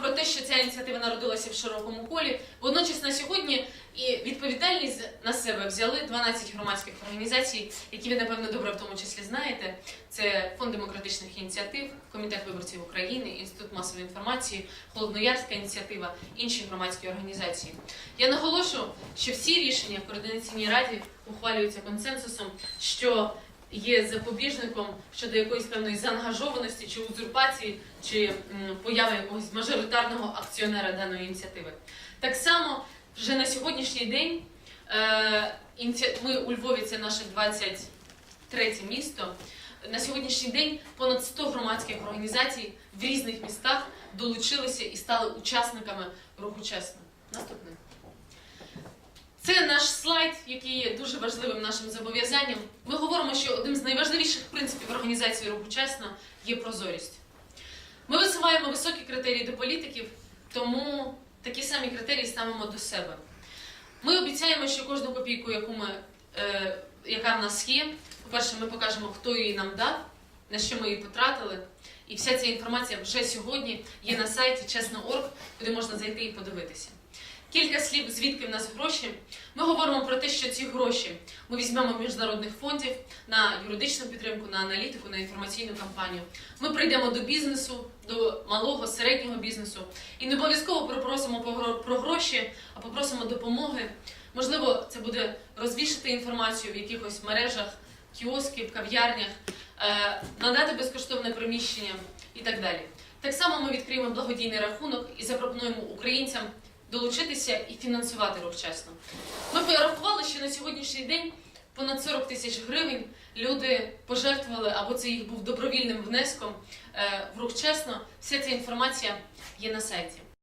про те, що ця ініціатива народилася в широкому колі. Водночас на сьогодні і відповідальність на себе взяли 12 громадських організацій, які ви напевно добре в тому числі знаєте. Це фонд демократичних ініціатив, комітет виборців України, інститут масової інформації, холодноярська ініціатива, інші громадські організації. Я наголошую, що всі рішення в координаційній раді ухвалюються консенсусом, що є запобіжником щодо якоїсь певної заангажованості чи узурпації, чи появи якогось мажоритарного акціонера даної ініціативи. Так само вже на сьогоднішній день е, ми у Львові це наше 23 місто. На сьогоднішній день понад 100 громадських організацій в різних містах долучилися і стали учасниками руху чесно. Наступне. Наш слайд, який є дуже важливим нашим зобов'язанням. Ми говоримо, що одним з найважливіших принципів організації руху чесно є прозорість. Ми висуваємо високі критерії до політиків, тому такі самі критерії ставимо до себе. Ми обіцяємо, що кожну копійку, яку ми, е, яка в нас є, по-перше, ми покажемо, хто її нам дав, на що ми її потратили. І вся ця інформація вже сьогодні є на сайті чесно.орг, куди можна зайти і подивитися. Кілька слів, звідки в нас гроші. Ми говоримо про те, що ці гроші ми візьмемо міжнародних фондів на юридичну підтримку, на аналітику, на інформаційну кампанію. Ми прийдемо до бізнесу, до малого, середнього бізнесу і не обов'язково попросимо про- про гроші, а попросимо допомоги. Можливо, це буде розвішати інформацію в якихось мережах, кіосків, кав'ярнях, е, надати безкоштовне приміщення і так далі. Так само ми відкриємо благодійний рахунок і запропонуємо українцям долучитися і фінансувати рух чесно. Ми порахували, що на сьогоднішній день понад 40 тисяч гривень люди пожертвували, або це їх був добровільним внеском е, в рух чесно. Вся ця інформація є на сайті.